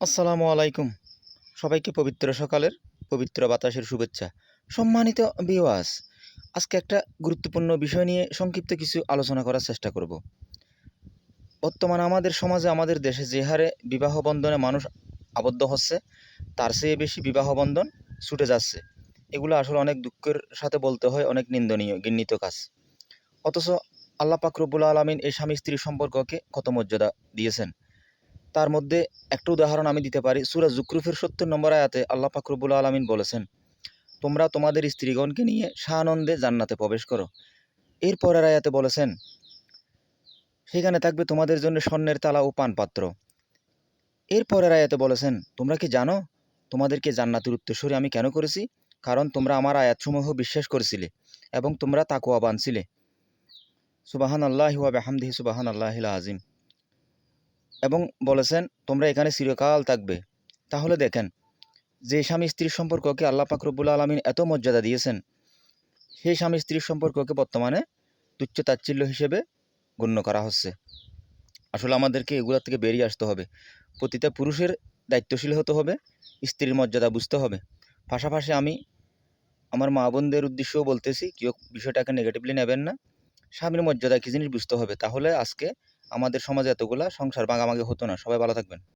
আসসালামু আলাইকুম। সবাইকে পবিত্র সকালের পবিত্র বাতাসের শুভেচ্ছা। সম্মানিত বিওয়াস আজকে একটা গুরুত্বপূর্ণ বিষয় নিয়ে সংক্ষিপ্ত কিছু আলোচনা করার চেষ্টা করব। বর্তমানে আমাদের সমাজে, আমাদের দেশে যে হারে বিবাহ বন্ধনে মানুষ আবদ্ধ হচ্ছে, তার চেয়ে বেশি বিবাহ বন্ধন ছুটে যাচ্ছে। এগুলো আসলে অনেক দুঃখের সাথে বলতে হয়, অনেক নিন্দনীয়, ঘৃণিত কাজ। অথচ আল্লাহ পাক রব্বুল আলমিন এই স্বামী স্ত্রীর সম্পর্ককে কত মর্যাদা দিয়েছেন। তার মধ্যে একটা উদাহরণ আমি দিতে পারি। সুরা জুকরুফের সত্তর নম্বর আয়াতে আল্লাহ ফাকরুবুল আলমিন বলেছেন, তোমরা তোমাদের স্ত্রীগণকে নিয়ে সানন্দে জান্নাতে প্রবেশ করো। এর পরের আয়াতে বলেছেন, সেখানে থাকবে তোমাদের জন্য স্বর্ণের তালা ও পানপাত্র। এর পরের আয়াতে বলেছেন, তোমরা কি জানো তোমাদেরকে জান্নাতের উত্তরসূরি আমি কেন করেছি? কারণ তোমরা আমার আয়াতসমূহ বিশ্বাস করেছিলে এবং তোমরা তাকুয়া বানছিলে সুবাহান আল্লাহ হামদিহি সুবাহান আল্লাহ আজিম এবং বলেছেন, তোমরা এখানে চিরকাল থাকবে। তাহলে দেখেন, যে স্বামী স্ত্রীর সম্পর্ককে আল্লাহ পাক রব্বুল আলমিন এত মর্যাদা দিয়েছেন, সেই স্বামী স্ত্রীর সম্পর্ককে বর্তমানে তুচ্ছ তাচ্ছিল্য হিসেবে গণ্য করা হচ্ছে। আসলে আমাদেরকে এগুলোর থেকে বেরিয়ে আসতে হবে। প্রতিটা পুরুষের দায়িত্বশীল হতে হবে, স্ত্রীর মর্যাদা বুঝতে হবে। পাশাপাশি আমি আমার মা বোনদের উদ্দেশ্যেও বলতেছি, কেউ বিষয়টাকে নেগেটিভলি নেবেন না। স্বামীর মর্যাদা কী জিনিস বুঝতে হবে। তাহলে আজকে আমাদের সমাজে এতগুলা সংসার ভাগাভাগি হতো না। সবাই ভালো থাকবেন।